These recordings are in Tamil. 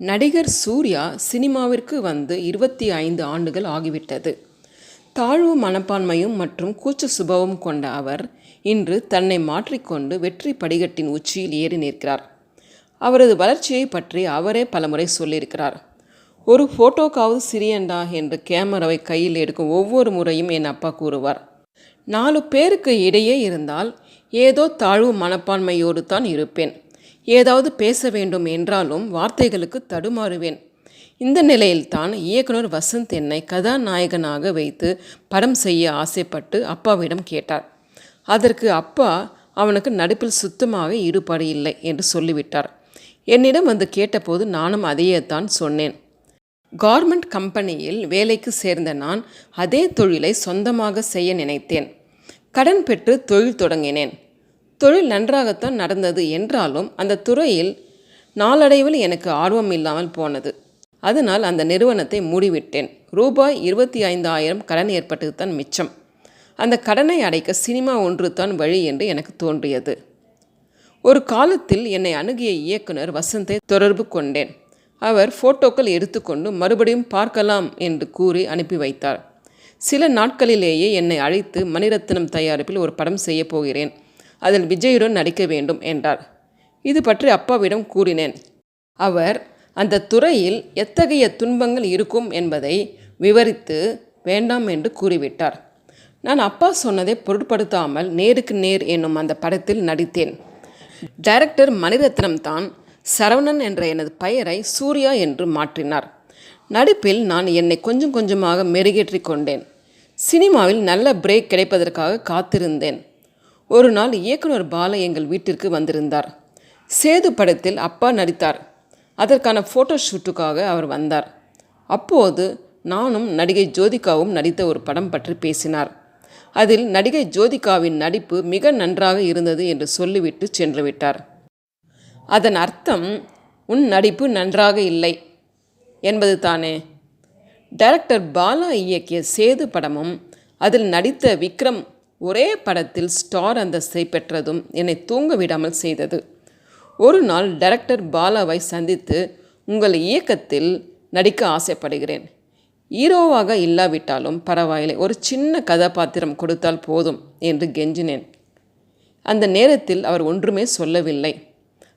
நடிகர் சூர்யா சினிமாவிற்கு வந்து இருபத்தி ஐந்து ஆண்டுகள் ஆகிவிட்டது. தாழ்வு மனப்பான்மையும் மற்றும் கூச்ச சுபாவம் கொண்ட அவர் இன்று தன்னை மாற்றிக்கொண்டு வெற்றி படிகட்டின் உச்சியில் ஏறி நிற்கிறார். அவரது வளர்ச்சியை பற்றி அவரே பலமுறை சொல்லியிருக்கிறார். ஒரு ஃபோட்டோக்காவது சிறியண்டா? என்று கேமராவை கையில் எடுக்கும் ஒவ்வொரு முறையும் என் அப்பா கூறுவார். நாலு பேருக்கு இடையே இருந்தால் ஏதோ தாழ்வு மனப்பான்மையோடு தான் இருப்பேன். ஏதாவது பேச வேண்டும் என்றாலும் வார்த்தைகளுக்கு தடுமாறுவேன். இந்த நிலையில்தான் இயக்குனர் வசந்த் என்னை கதாநாயகனாக வைத்து படம் செய்ய ஆசைப்பட்டு அப்பாவிடம் கேட்டார். அதற்கு அப்பா அவனுக்கு நடிப்பில் சுத்தமாக ஈடுபாடு இல்லை என்று சொல்லிவிட்டார். என்னிடம் வந்து கேட்டபோது நானும் அதையே தான் சொன்னேன். கார்மெண்ட் கம்பெனியில் வேலைக்கு சேர்ந்த நான் அதே தொழிலை சொந்தமாக செய்ய நினைத்தேன். கடன் பெற்று தொழில் தொடங்கினேன். தொழில் நன்றாகத்தான் நடந்தது என்றாலும் அந்த துறையில் நாளடைவில் எனக்கு ஆர்வம் இல்லாமல் போனது. அதனால் அந்த நிறுவனத்தை மூடிவிட்டேன். ரூபாய் இருபத்தி ஐந்தாயிரம் கடன் ஏற்பட்டது தான் மிச்சம். அந்த கடனை அடைக்க சினிமா ஒன்று தான் வழி என்று எனக்கு தோன்றியது. ஒரு காலத்தில் என்னை அணுகிய இயக்குனர் வசந்தை தொடர்பு கொண்டேன். அவர் ஃபோட்டோக்கள் எடுத்துக்கொண்டு மறுபடியும் பார்க்கலாம் என்று கூறி அனுப்பி வைத்தார். சில நாட்களிலேயே என்னை அழைத்து மணிரத்னம் தயாரிப்பில் ஒரு படம் செய்யப் போகிறேன். அதில் விஜயுடன் நடிக்க வேண்டும் என்றார். இது பற்றி அப்பாவிடம் கூறினேன். அவர் அந்த துறையில் எத்தகைய துன்பங்கள் இருக்கும் என்பதை விவரித்து வேண்டாம் என்று கூறிவிட்டார். நான் அப்பா சொன்னதை பொருட்படுத்தாமல் நேருக்கு நேர் என்னும் அந்த படத்தில் நடித்தேன். டைரக்டர் மணிரத்னம் தான் சரவணன் என்ற எனது பெயரை சூர்யா என்று மாற்றினார். நடிப்பில் நான் என்னை கொஞ்சம் கொஞ்சமாக மெருகேற்றிக் கொண்டேன். சினிமாவில் நல்ல பிரேக் கிடைப்பதற்காக காத்திருந்தேன். ஒரு நாள் இயக்குனர் பால எங்கள் வீட்டிற்கு வந்திருந்தார். சேது படத்தில் அப்பா நடித்தார். அதற்கான ஃபோட்டோ ஷூட்டுக்காக அவர் வந்தார். அப்போது நானும் நடிகை ஜோதிகாவும் நடித்த ஒரு படம் பற்றி பேசினார். அதில் நடிகை ஜோதிகாவின் நடிப்பு மிக நன்றாக இருந்தது என்று சொல்லிவிட்டு சென்றுவிட்டார் அதன் அர்த்தம் உன் நடிப்பு நன்றாக இல்லை என்பது தானே. டைரக்டர் பாலா இயக்கிய சேது படமும் அதில் நடித்த விக்ரம் ஒரே படத்தில் ஸ்டார் அந்தஸ்தை பெற்றதும் என்னை தூங்க விடாமல் செய்தது. ஒரு நாள் டைரக்டர் பாலாவை சந்தித்து உங்கள் இயக்கத்தில் நடிக்க ஆசைப்படுகிறேன். ஹீரோவாக இல்லாவிட்டாலும் பரவாயில்லை. ஒரு சின்ன கதாபாத்திரம் கொடுத்தால் போதும் என்று கெஞ்சினேன். அந்த நேரத்தில் அவர் ஒன்றுமே சொல்லவில்லை.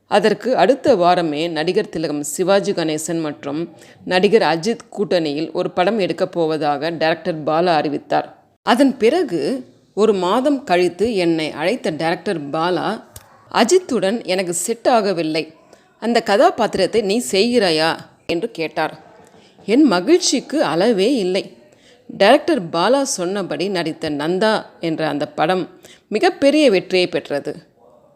அதற்கு அடுத்த வாரமே நடிகர் திலகம் சிவாஜி கணேசன் மற்றும் நடிகர் அஜித் கூட்டணியில் ஒரு படம் எடுக்கப் போவதாக டைரக்டர் பாலா அறிவித்தார். அதன் பிறகு ஒரு மாதம் கழித்து என்னை அழைத்த டைரக்டர் பாலா அஜித்துடன் எனக்கு செட் ஆகவில்லை. அந்த கதாபாத்திரத்தை நீ செய்கிறாயா? என்று கேட்டார். என் மகிழ்ச்சிக்கு அளவே இல்லை. டைரக்டர் பாலா சொன்னபடி நடித்த நந்தா என்ற அந்த படம் மிகப்பெரிய வெற்றியை பெற்றது.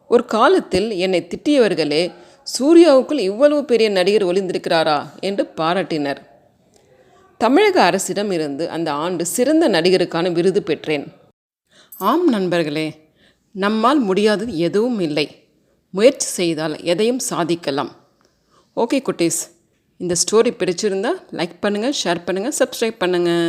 ஒரு காலத்தில் என்னை திட்டியவர்களே சூர்யாவுக்குள் இவ்வளவு பெரிய நடிகர் ஒளிந்திருக்கிறாரா? என்று பாராட்டினர். தமிழக அரசிடம் இருந்து அந்த ஆண்டு சிறந்த நடிகருக்கான விருது பெற்றேன். ஆம் நண்பர்களே நம்மால் முடியாதது எதுவும் இல்லை. முயற்சி செய்தால் எதையும் சாதிக்கலாம். ஓகே குட்டீஸ் இந்த ஸ்டோரி பிடிச்சிருந்தால் லைக் பண்ணுங்கள் ஷேர் பண்ணுங்கள் சப்ஸ்கிரைப் பண்ணுங்கள்